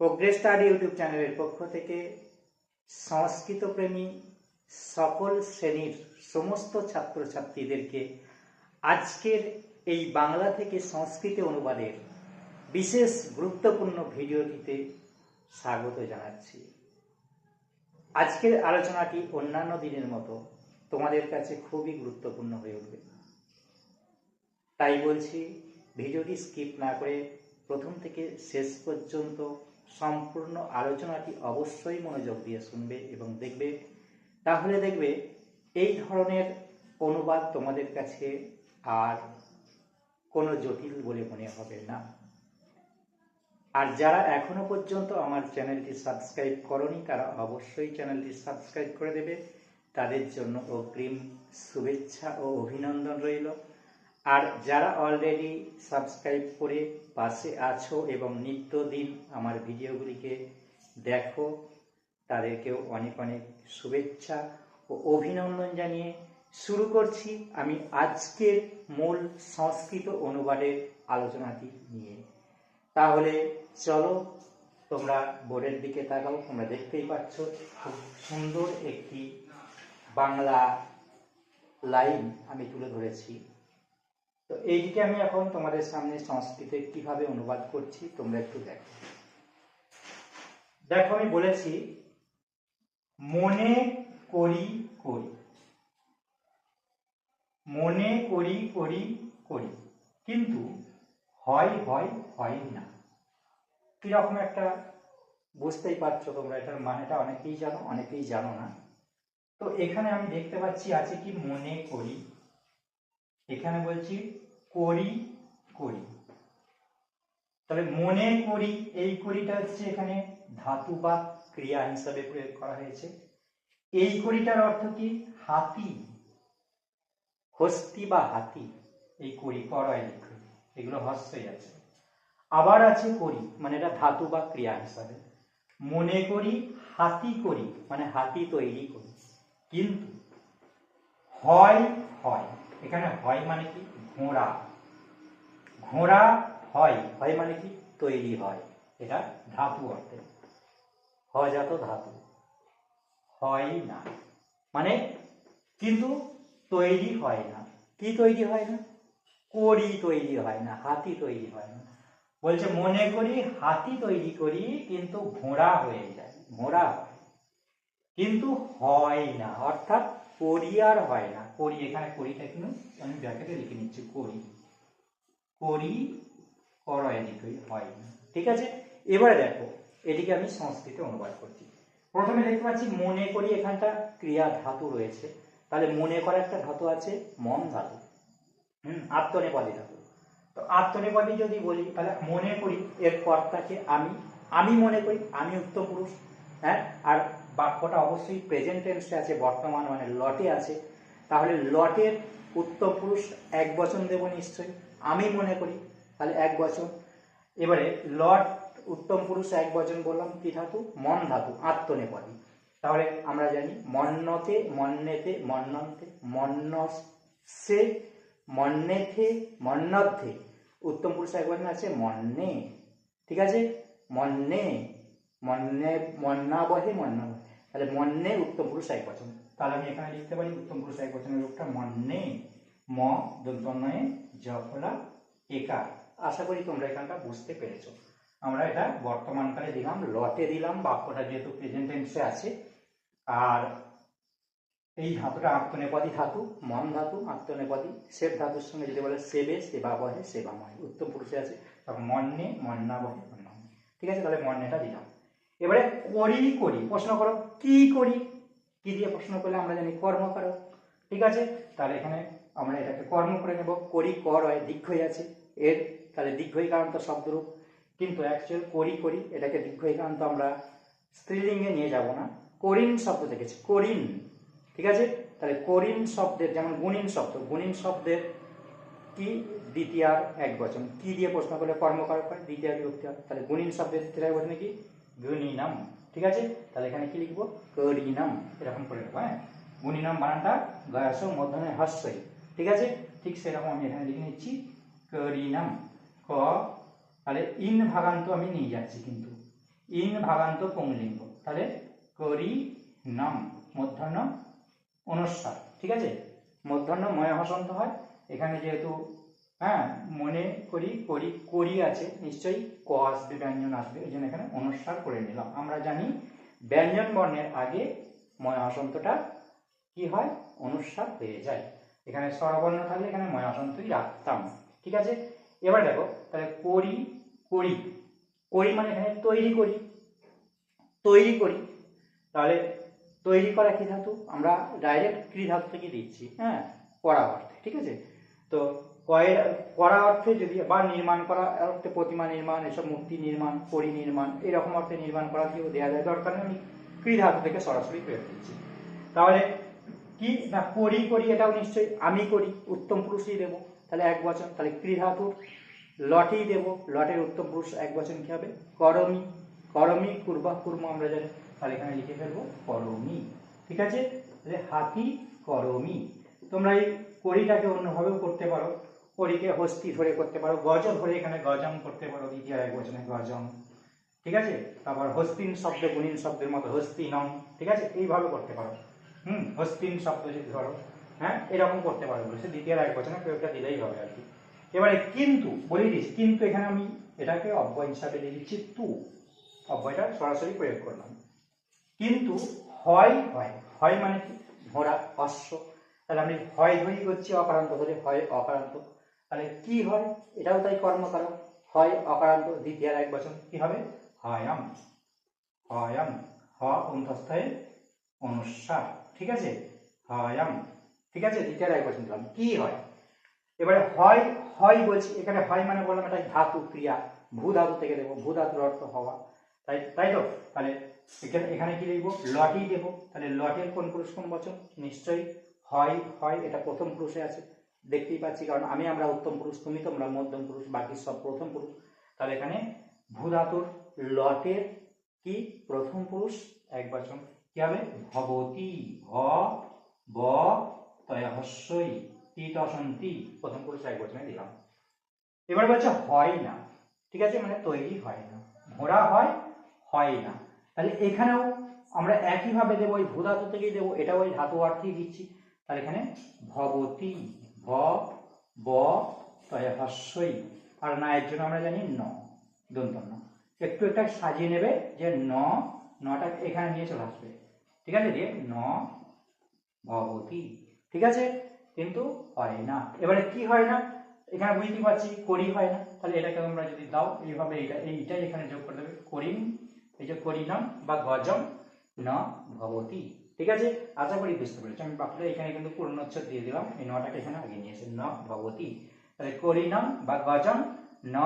Progress study YouTube চ্যানেলের পক্ষ থেকে সংস্কৃত প্রেমী সকল শ্রেণির সমস্ত ছাত্রছাত্রীদেরকে আজকের এই বাংলা থেকে সংস্কৃতে অনুবাদের বিশেষ গুরুত্বপূর্ণ ভিডিওটিতে স্বাগত জানাচ্ছি। আজকের আলোচনাটি অন্যান্য দিনের মতো তোমাদের কাছে খুবই গুরুত্বপূর্ণ হয়ে উঠবে। তাই বলছি, ভিডিওটি স্কিপ না করে প্রথম থেকে শেষ পর্যন্ত সম্পূর্ণ আলোচনাটি অবশ্যই মনোযোগ দিয়ে শুনবে এবং দেখবে। তাহলে দেখবে, এই ধরনের অনুবাদ তোমাদের কাছে আর কোনো জটিল বলে মনে হবে না। আর যারা এখনও পর্যন্ত আমার চ্যানেলটি সাবস্ক্রাইব করনি, তারা অবশ্যই চ্যানেলটি সাবস্ক্রাইব করে দেবে। তাদের জন্য অগ্রিম শুভেচ্ছা ও অভিনন্দন রইল। আর যারা অলরেডি সাবস্ক্রাইব করে পাশে আছো এবং নিত্যদিন আমার ভিডিওগুলিকে দেখো, তাদেরকেও অনেক অনেক শুভেচ্ছা ও অভিনন্দন জানিয়ে শুরু করছি আমি আজকের মূল সংস্কৃত অনুবাদের আলোচনাটি নিয়ে। তাহলে চলো, তোমরা বোর্ডের দিকে তাকাও, তোমরা দেখতেই পাচ্ছ খুব সুন্দর একটি বাংলা লাইন আমি তুলে ধরেছি। তো এইদিকে আমি এখন তোমাদের সামনে সংস্কৃতে কীভাবে অনুবাদ করছি, তোমরা একটু দেখো। দেখো, আমি বলেছি, মনে করি করি। মনে করি করি করি। কিন্তু হয় হয় হয় না। কীরকম একটা বুঝতেই পারছ তোমরা, এটার মানেটা অনেকেই জানো অনেকেই জানো না। তো এখানে আমি দেখতে পাচ্ছি, আছে কি মনে করি এখানে বলছি করি করি। তাহলে মনে করি, এই করিটা হচ্ছে এখানে ধাতু বা ক্রিয়া হিসাবে প্রয়োগ করা হয়েছে। এই করিটার অর্থ কি? হাতি। হস্তি বা হাতি। এই করি করয় লিখে। এগুলো হস্যই আছে। আবার আছে করি মানে এটা ধাতু বা ক্রিয়া হিসাবে। মনে করি, হাতি করি মানে হাতি তৈরি করি। কিন্তু হয় হয়। এখানে হয় মানে কি? ঘোড়া। ঘোড়া হয় হয় মানে কি? তৈরি হয়। এটা ধাতু অর্থে। হজাত ধাতু। হয় না। মানে কিন্তু তৈরি হয় না। কি তৈরি হয় না? করি তৈরি হয় না, হাতি তৈরি হয় না। বলছে, মনে করি হাতি তৈরি করি, কিন্তু ঘোড়া হয়ে যায়। ঘোড়া কিন্তু হয় না। অর্থাৎ করি আর হয় না। করি এখানে করিটা কিন্তু আমি ব্যাকেটে লিখে নিচ্ছি, করি। করি করয় হয় না। ঠিক আছে? এবারে দেখো, এটিকে আমি সংস্কৃতে অনুবাদ করছি। প্রথমে দেখতে পাচ্ছি মনে করি এখানটা ক্রিয়া ধাতু রয়েছে। তাহলে মনে করা একটা ধাতু আছে মন ধাতু। হুম, আত্মনেপদী ধাতু। তো আত্মনেপদী যদি বলি, তাহলে মনে করি, এর কর্তাকে আমি। আমি মনে করি, আমি উত্তম পুরুষ। হ্যাঁ? আর বাক্যটা অবশ্যই প্রেজেন্ট টেন্সে আছে, বর্তমান মানে লটে আছে। তাহলে লটের উত্তম পুরুষ এক বচন দেব নিশ্চয়ই, আমি মনে করি, তাহলে এক বচন। এবারে লট উত্তম পুরুষ এক বচন বললাম, কি ধাতু? মন ধাতু, আত্মনেপদী। তাহলে আমরা জানি, মন্নতে, মন্নেতে, মন্নন্তে, মন্নসে, মন্নেথে মন্নদ্ধে উত্তম পুরুষ এক বচন আছে, মন্নে। ঠিক আছে? মন্নে মন্নে, মন্নাবহে মন্নাবহে। তাহলে মন্নে উত্তম পুরুষ এক বচন। তাহলে আমি এখানে লিখতে পারি উত্তম পুরুষ এক বচনের রূপটা মন্নে। ম দন্তন্নয়ে জফলা একা আশা করি তোমরা এখানটা বুঝতে পেরেছ। আমরা এটা বর্তমানকালে দিলাম লটে দিলাম, বাক্যটা যেহেতু প্রেজেন্ট টেন্সে আছে। আর এই ধাতুটা আত্মনেপদী ধাতু, মন ধাতু, আত্মনেপদী। সেব ধাতুর সঙ্গে যদি বলে সেবে সেবাবহে সেবাময়। উত্তম পুরুষে আছে তখন মন্নে, মন্নাবহে মন্নাময় ঠিক আছে, তাহলে মন্নেটা দিলাম। এবারে করি করি, প্রশ্ন করো। কি করি? কি দিয়ে প্রশ্ন করলে আমরা জানি কর্ম করো। ঠিক আছে? তাহলে এখানে আমরা এটাকে কর্ম করে নেব। করি, কর, হয় দীর্ঘই আছে। এর, তাহলে দীর্ঘই কারণ তো শব্দরূপ। কিন্তু অ্যাকচুয়াল করি করি, এটাকে দীর্ঘই কারণ তো আমরা স্ত্রীলিঙ্গে নিয়ে যাব না। করিন শব্দ দেখেছি। করিন। ঠিক আছে? তাহলে করিন শব্দের, যেমন গুণিন শব্দ, গুণিন শব্দের কি দ্বিতীয়ার এক বচন? কি দিয়ে প্রশ্ন করলে কর্মকারক হয় দ্বিতীয় বিভক্তি হয়। তাহলে গুণিন শব্দের দ্বিতীয় এক বচনে কি? গুণিনাম। ঠিক আছে? তাহলে এখানে কি লিখব? করিনাম এরকম করে নেব হ্যাঁ? গুণিনাম বানানটা গয়াস মধ্যমে হস্যই, ঠিক আছে? ঠিক সেরকম আমি এখানে লিখে নিচ্ছি করিনাম ক, তাহলে ইন ভাগান্ত আমি নিয়ে যাচ্ছি কিন্তু। ইন ভাগান্ত পুংলিঙ্গ তাহলে করি নাম, মধ্যাহ্ন অনুস্বার, ঠিক আছে? মধ্যাহ্ন ময় হসন্ত হয়, এখানে যেহেতু হ্যাঁ মনে করি করি করি আছে। নিশ্চয়ই ক আসবে, ব্যঞ্জন আসবে, এই জন্য এখানে অনুস্বার করে নিলাম। আমরা জানি ব্যঞ্জন বর্ণের আগে ময় হসন্তটা কি হয়? অনুস্বার হয়ে যায়। এখানে স্বরবর্ণ থাকলে এখানে ময় হসন্তই রাখতাম। ঠিক আছে? এবার দেখো, তাহলে করি করি। করি মানে এখানে তৈরি করি। তৈরি করি। তাহলে তৈরি করা কি ধাতু? আমরা ডাইরেক্ট ক্রি ধাতু থেকে দিচ্ছি হ্যাঁ করা অর্থে ঠিক আছে? তো করা অর্থে যদি বা নির্মাণ করা অর্থে প্রতিমা নির্মাণ, এসব মূর্তি নির্মাণ, পরি নির্মাণ, এরকম অর্থে নির্মাণ করা কেউ দেওয়া যায়, দরকার নেই। আমি ধাতু থেকে সরাসরি প্রয়োগ দিচ্ছি তাহলে কি? না করি করি এটাও নিশ্চয়ই। আমি করি, উত্তম পুরুষই দেবো, তাহলে এক বচন। তাহলে ক্রি ধাতুর লটেই দেবো, লটের উত্তম পুরুষ এক বচন কি হবে? করমি। করমি, কুর্বা, কুর্ম আমরা জানি। তাহলে এখানে লিখে ফেলব, করমি। ঠিক আছে? হাতি, করমি। তোমরা এই করিটাকে অন্যভাবেও করতে পারো। কড়িকে হস্তি ধরে করতে পারো গজ ধরে এখানে গজম করতে পারো, দ্বিতীয় এক বচনে গজম। ঠিক আছে? তারপর হস্তিন শব্দ, গুণিন শব্দের মতো হস্তিনম। ঠিক আছে? এইভাবে করতে পারো। হুম? হস্তিন শব্দ যদি ধরো হ্যাঁ? এরকম করতে পারো বলেছে দ্বিতীয় এক বচনে প্রয়োগটা দিলেই হবে আর কি। এবারে কিন্তু বলে দিস কিন্তু এখানে আমি এটাকে অব্যয় হিসাবে দিয়ে তু। অব্যয়টা সরাসরি প্রয়োগ করলাম। কিন্তু হয় হয়। হয় মানে কি? ঘোড়া অশ্ব। তাহলে আমি হয় ধরি করছি, অকারান্ত ধরে হয় অকারান্ত। তাহলে কি হয়? এটাও তাই কর্মকারক হয় অকারান্ত দ্বিতীয় এক বচন। কি হবে? হয়ম। হয়ম। হ অন্তস্থায় অনুস্বার ঠিক আছে? হয়ম। ঠিক আছে? দ্বিতীয় এক বচন দিলাম। কি হয়? এবারে হয় হয় বলছি, এখানে হয় মানে বললাম এটা ধাতু ক্রিয়া। ভূ ধাতু থেকে দেবো। ভূ ধাতুর অর্থ হওয়া। তাই তাই তো? তাহলে এখানে এখানে কি লিখব? লটই দেবো। তাহলে লটের কোন পুরুষ কোন বচন? নিশ্চয়ই হয় হয়। এটা প্রথম পুরুষে আছে। দেখতেই পাচ্ছি, কারণ আমি আমরা উত্তম পুরুষ, তুমি তোমরা মধ্যম পুরুষ, বাকি সব প্রথম পুরুষ। তাহলে এখানে ভূ ধাতুর লটের কি? প্রথম পুরুষ, এক বচন। কি হবে? ভবতী, ভ, ব তয়া হস্যই তি তসন্তি প্রথম পুরুষ, এক বচনে দিলাম। এবার বলছে হয় না। ঠিক আছে? মানে তৈরি হয় না। ঘোড়া হয় হয় না। তাহলে এখানেও আমরা একইভাবে দেবো ওই ভূ ধাতু থেকেই দেবো। এটাও ওই ধাতু অর্থেই দিচ্ছি। তাহলে এখানে ভবতী ভ ব তয় হস্যই আর না এর জন্য আমরা জানি ন দন্ত ন একটু একটা সাজিয়ে নেবে যে ন, নটা এখানে নিয়ে চলে আসবে। ঠিক আছে দিয়ে ন, ভবতী। ঠিক আছে? কিন্তু হয় না। এবারে কি হয় না? এখানে বুঝতে পারছি, করি হয় না। তাহলে এটাকে তোমরা যদি দাও, এইভাবে এইটা, এইটাই এখানে যোগ করে দেবে। করিম, এই যে করিনাম বা গজম, ন, ভবতী। ঠিক আছে? আশা করি, বুঝতে পেরেছি। আমি বাকিটা এখানে কিন্তু পূর্ণচ্ছদ দিয়ে দিলাম। এই নটাকে এখানে আগে নিয়ে ন ভবতী। তাহলে করিনাম বা গজম ন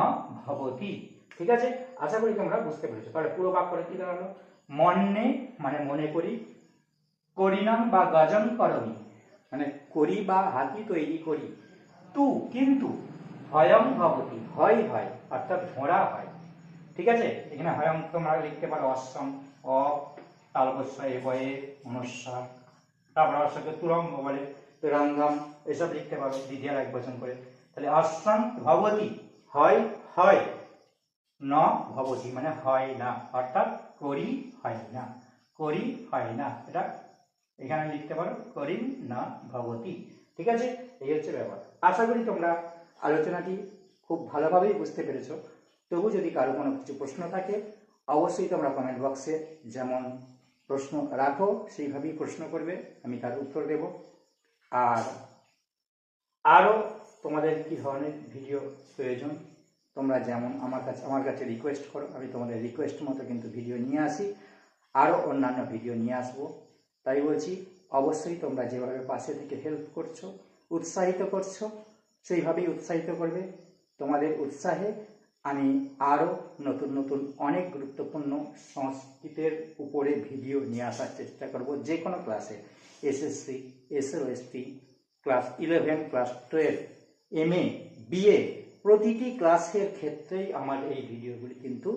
ভবতী। ঠিক আছে? আশা করি তোমরা বুঝতে পেরেছ। তাহলে পুরো বাক্যটা কি দাঁড়াল? মনে মানে মনে করি, করিনাম বা গজম করমি। মানে করি বা হাতি তৈরি করি। তু, কিন্তু হয়ম ভবতী। হয় হয়, অর্থাৎ ঘোড়া হয়। ঠিক আছে? এখানে হয়ম তোমরা লিখতে পারো অশ্বম অ তালবস্য এ বয়ে অনুস্বার তারপর অশ্বকে তুরঙ্গ বলে তুরঙ্গম এসব লিখতে পারো, দ্বিতীয় এক বচন করে। তাহলে অশ্বম ভবতী, হয় হয়। ন ভবতী মানে হয় না, অর্থাৎ করি হয় না, করি হয় না। এটা এখানে লিখতে পারো করিম না ভবতী। ঠিক আছে? এই হচ্ছে ব্যাপার। আশা করি তোমরা আলোচনাটি খুব ভালোভাবেই বুঝতে পেরেছ। তবু যদি কারও কোনো কিছু প্রশ্ন থাকে, অবশ্যই তোমরা কমেন্ট বক্সে যেমন প্রশ্ন রাখো, সেইভাবেই প্রশ্ন করবে, আমি তার উত্তর দেব। আর আরও তোমাদের কি ধরনের ভিডিও প্রয়োজন? তোমরা যেমন আমার কাছে আমার কাছে রিকোয়েস্ট করো, আমি তোমাদের রিকোয়েস্ট মতো কিন্তু ভিডিও নিয়ে আসি। আরও অন্যান্য ভিডিও নিয়ে আসব। তাই বলছি, অবশ্যই তোমরা যেভাবে পাশে থেকে হেল্প করছ, উৎসাহিত করছ, সেইভাবেই উৎসাহিত করবে। তোমাদের উৎসাহে আমি আরও নতুন নতুন অনেক গুরুত্বপূর্ণ সংস্কৃতের উপরে ভিডিও নিয়ে আসার চেষ্টা করব। যে কোনো ক্লাসে SSC SLST class eleven class twelve M A BA প্রতিটি ক্লাসের ক্ষেত্রেই আমার এই ভিডিওগুলি কিন্তু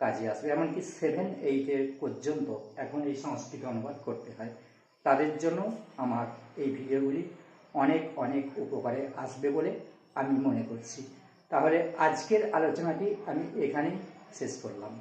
কাজে আসবে। এমনকি সেভেন এইটের পর্যন্ত এখন এই সংস্কৃত অনুবাদ করতে হয়। তাদের জন্য আমার এই ভিডিওগুলি অনেক অনেক উপকারে আসবে বলে আমি মনে করছি। তাহলে আজকের আলোচনাটি আমি এখানেই শেষ করলাম।